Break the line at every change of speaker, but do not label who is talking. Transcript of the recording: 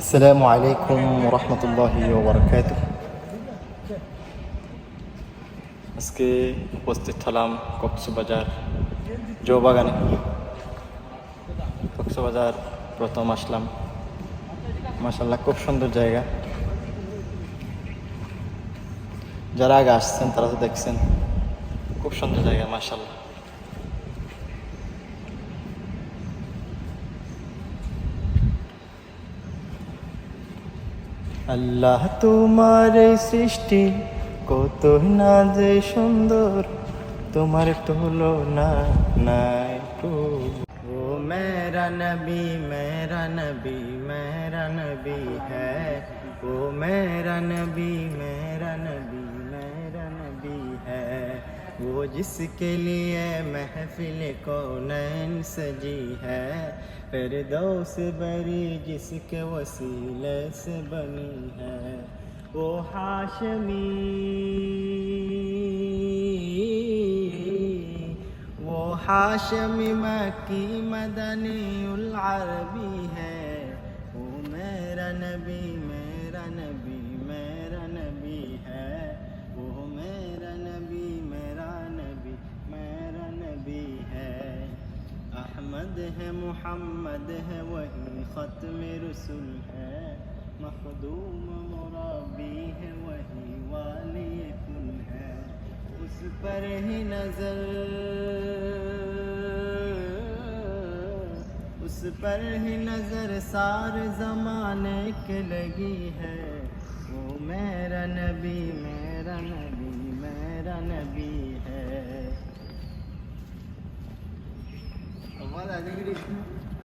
আসসালামু আলাইকুম রহমতুল্লাহ বরকাত আজকে উপস্থিত হলাম কক্সবাজার জৌবাগানে। কক্সবাজার প্রথম আসলাম। মাসাল্লাহ খুব সুন্দর জায়গা। যারা আগে আসছেন, তারা তো দেখছেন। খুব সুন্দর জায়গা মাসাল্লাহ আল্লাহ তোমার এই সৃষ্টি কত না যে সুন্দর, তোমার তুলনা নাই ও মেরা নবী মেরা নবী মেরা নবী হ্যাঁ ও মেরা নবী মেরা নবী মেরা নবী হ্যাঁ वो जिसके लिए महफिल कौनैन सजी है, फिरदौस बरी जिसके वसीले से बनी है। वो हाशमी वो हाशमी मक्की मदनी उल अरबी है। वो मेरा नबी मेरा नबी। احمد ہے، محمد ہے، وہی ختم رسول ہے۔ مخدوم مرابی ہے، وہی والی کن ہے۔ اس پر ہی نظر، اس پر ہی نظر سار زمانے کے لگی ہے۔ وہ میرا نبی میرا نبی میرا نبی ہے۔ Valla ne güreşim.